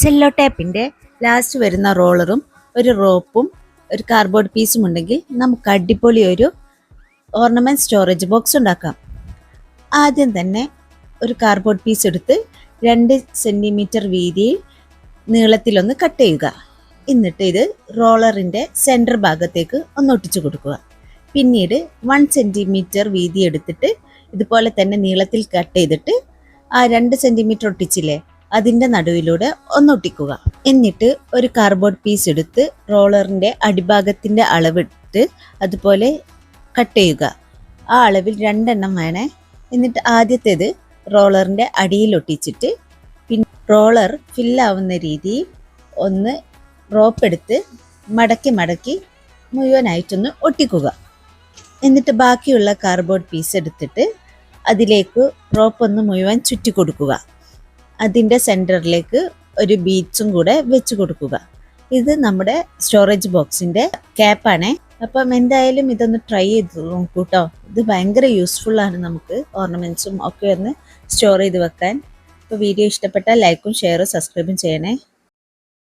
Cello ടേപ്പിന്റെ last വരുന്ന റോളറും ഒരു റോപ്പും ഒരു കാർഡ്ബോർഡ് പീസും ഉണ്ടെങ്കിൽ നമുക്ക് അടിപൊളി ഒരു ഓർണമെന്റ് സ്റ്റോറേജ് ബോക്സ് ഉണ്ടാക്കാം. ആദ്യം തന്നെ ഒരു കാർഡ്ബോർഡ് പീസ് എടുത്ത് രണ്ട് സെന്റിമീറ്റർ വീതിയിൽ നീളത്തിലൊന്ന് കട്ട് ചെയ്യുക. എന്നിട്ട് ഇത് റോളറിന്റെ സെന്റർ ഭാഗത്തേക്ക് ഒന്ന് ഒട്ടിച്ചു കൊടുക്കുക. പിന്നീട് വൺ സെന്റിമീറ്റർ വീതി എടുത്തിട്ട് ഇതുപോലെ തന്നെ നീളത്തിൽ കട്ട് ചെയ്തിട്ട് ആ രണ്ട് സെന്റിമീറ്റർ ഒട്ടിച്ചില്ലേ അതിന്റെ നടുവിലൂടെ ഒന്നൊട്ടിക്കുക. എന്നിട്ട് ഒരു കാർഡ്ബോർഡ് പീസ് എടുത്ത് റോളറിന്റെ അടിഭാഗത്തിന്റെ അളവെടുത്ത് അതുപോലെ കട്ട് ചെയ്യുക. ആ അളവിൽ രണ്ടെണ്ണം വേണേ. എന്നിട്ട് ആദ്യത്തേത് റോളറിന്റെ അടിയിൽ ഒട്ടിച്ചിട്ട് പിന്നെ റോളർ ഫില്ലാവുന്ന രീതിയിൽ ഒന്ന് റോപ്പ് എടുത്ത് മടക്കി മടക്കി മുഴുവനായിട്ടൊന്ന് ഒട്ടിക്കുക. എന്നിട്ട് ബാക്കിയുള്ള കാർഡ്ബോർഡ് പീസ് എടുത്തിട്ട് അതിലേക്ക് റോപ്പ് ഒന്ന് മുഴുവൻ ചുറ്റി കൊടുക്കുക അതിന്റെ സെന്ററിലേക്ക് ഒരു ബീറ്റ്സും കൂടെ വെച്ച് കൊടുക്കുക. ഇത് നമ്മുടെ സ്റ്റോറേജ് ബോക്സിന്റെ ക്യാപ്പാണേ അപ്പം എന്തായാലും ഇതൊന്ന് ട്രൈ ചെയ്ത് നോക്കൂ കേട്ടോ ഇത് ഭയങ്കര യൂസ്ഫുള്ളാണ് നമുക്ക് ഓർണമെന്റ്സും ഒക്കെ ഒന്ന് സ്റ്റോർ ചെയ്ത് വെക്കാൻ. അപ്പോൾ വീഡിയോ ഇഷ്ടപ്പെട്ടാൽ ലൈക്കും ഷെയറും സബ്സ്ക്രൈബും ചെയ്യണേ.